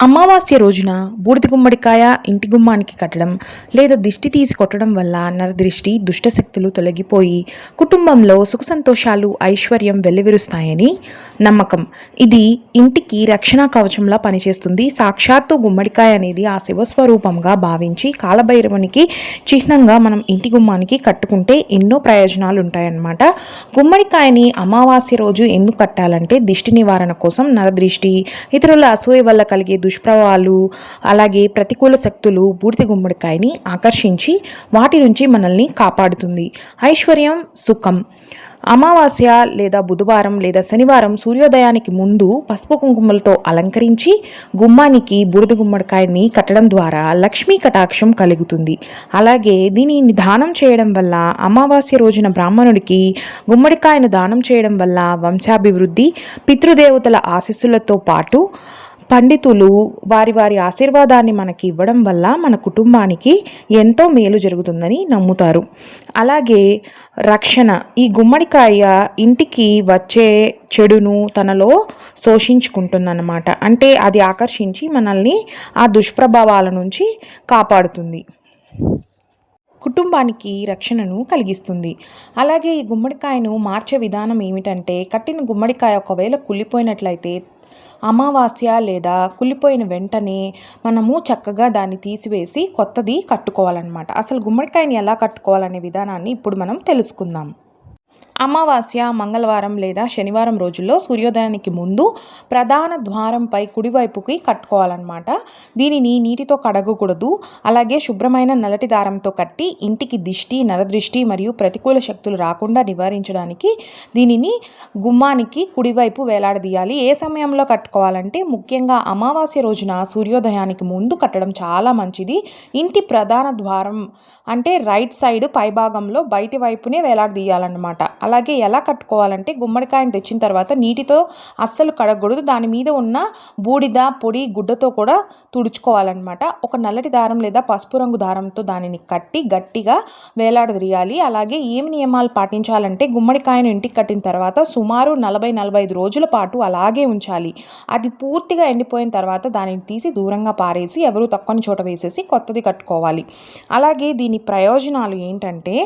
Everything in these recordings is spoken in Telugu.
అమావాస్య రోజున బూడిద గుమ్మడికాయ ఇంటి గుమ్మానికి కట్టడం లేదా దిష్టి తీసి కొట్టడం వల్ల నరదృష్టి దుష్టశక్తులు తొలగిపోయి కుటుంబంలో సుఖ సంతోషాలు ఐశ్వర్యం వెల్లివిరుస్తాయని నమ్మకం. ఇది ఇంటికి రక్షణ కవచంలా పనిచేస్తుంది. సాక్షాత్తు గుమ్మడికాయ అనేది ఆ శివస్వరూపంగా భావించి కాలభైరవునికి చిహ్నంగా మనం ఇంటి గుమ్మానికి కట్టుకుంటే ఎన్నో ప్రయోజనాలు ఉంటాయన్నమాట. గుమ్మడికాయని అమావాస్య రోజు ఎందుకు కట్టాలంటే దిష్టి నివారణ కోసం నరదృష్టి ఇతరుల అసూయ వల్ల కలిగే దుష్ప్రభావాలు అలాగే ప్రతికూల శక్తులు బూడిద గుమ్మడికాయని ఆకర్షించి వాటి నుంచి మనల్ని కాపాడుతుంది. ఐశ్వర్యం సుఖం. అమావాస్య లేదా బుధవారం లేదా శనివారం సూర్యోదయానికి ముందు పసుపు కుంకుమలతో అలంకరించి గుమ్మానికి బూడిద గుమ్మడికాయని కట్టడం ద్వారా లక్ష్మీ కటాక్షం కలుగుతుంది. అలాగే దీనిని దానం చేయడం వల్ల అమావాస్య రోజున బ్రాహ్మణుడికి గుమ్మడికాయను దానం చేయడం వల్ల వంశాభివృద్ధి పితృదేవతల ఆశీస్సులతో పాటు పండితులు వారి వారి ఆశీర్వాదాన్ని మనకి ఇవ్వడం వల్ల మన కుటుంబానికి ఎంతో మేలు జరుగుతుందని నమ్ముతారు. అలాగే రక్షణ ఈ గుమ్మడికాయ ఇంటికి వచ్చే చెడును తనలో శోషించుకుంటుందన్నమాట. అంటే అది ఆకర్షించి మనల్ని ఆ దుష్ప్రభావాల నుంచి కాపాడుతుంది. కుటుంబానికి రక్షణను కలిగిస్తుంది. అలాగే ఈ గుమ్మడికాయను మార్చే విధానం ఏమిటంటే కట్టిన గుమ్మడికాయ ఒకవేళ కుళ్ళిపోయినట్లయితే అమావాస్య లేదా కుళ్ళిపోయిన వెంటనే మనము చక్కగా దాన్ని తీసివేసి కొత్తది కట్టుకోవాలన్నమాట. అసలు గుమ్మడికాయని ఎలా కట్టుకోవాలనే విధానాన్ని ఇప్పుడు మనం తెలుసుకుందాం. అమావాస్య మంగళవారం లేదా శనివారం రోజుల్లో సూర్యోదయానికి ముందు ప్రధాన ద్వారంపై కుడివైపుకి కట్టుకోవాలన్నమాట. దీనిని నీటితో కడగకూడదు. అలాగే శుభ్రమైన నల్లటి దారంతో కట్టి ఇంటికి దిష్టి నరదృష్టి మరియు ప్రతికూల శక్తులు రాకుండా నివారించడానికి దీనిని గుమ్మానికి కుడివైపు వేలాడదీయాలి. ఏ సమయంలో కట్టుకోవాలంటే ముఖ్యంగా అమావాస్య రోజున సూర్యోదయానికి ముందు కట్టడం చాలా మంచిది. ఇంటి ప్రధాన ద్వారం అంటే రైట్ సైడ్ పైభాగంలో బయటి వైపునే వేలాడదీయాలన్నమాట. అలాగే ఎలా కట్టుకోవాలంటే గుమ్మడికాయను తెచ్చిన తర్వాత నీటితో అస్సలు కడగకూడదు. దాని మీద ఉన్న బూడిద పొడి గుడ్డతో కూడా తుడుచుకోవాలన్నమాట. ఒక నల్లటి దారం లేదా పసుపు రంగు దారంతో దానిని కట్టి గట్టిగా వేలాడదీయాలి అలాగే ఏమి నియమాలు పాటించాలంటే గుమ్మడికాయను ఇంటికి కట్టిన తర్వాత సుమారు నలభై నలభై ఐదు రోజుల పాటు అలాగే ఉంచాలి. అది పూర్తిగా ఎండిపోయిన తర్వాత దానిని తీసి దూరంగా పారేసి ఎవరు తక్కువని చోట వేసేసి కొత్తది కట్టుకోవాలి. అలాగే దీని ప్రయోజనాలు ఏంటంటే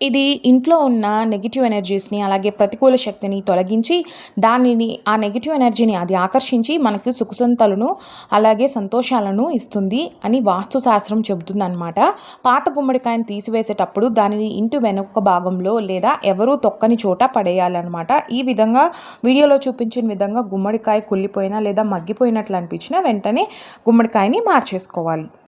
ఇది ఇంట్లో ఉన్న నెగిటివ్ ఎనర్జీస్ని అలాగే ప్రతికూల శక్తిని తొలగించి దానిని ఆ నెగిటివ్ ఎనర్జీని అది ఆకర్షించి మనకు సుఖసంతలను అలాగే సంతోషాలను ఇస్తుంది అని వాస్తుశాస్త్రం చెబుతుందన్నమాట. పాత గుమ్మడికాయని తీసివేసేటప్పుడు దానిని ఇంటి వెనుక భాగంలో లేదా ఎవరూ తొక్కని చోట పడేయాలన్నమాట. ఈ విధంగా వీడియోలో చూపించిన విధంగా గుమ్మడికాయ కుళ్ళిపోయినా లేదా మగ్గిపోయినట్లు అనిపించినా వెంటనే గుమ్మడికాయని మార్చేసుకోవాలి.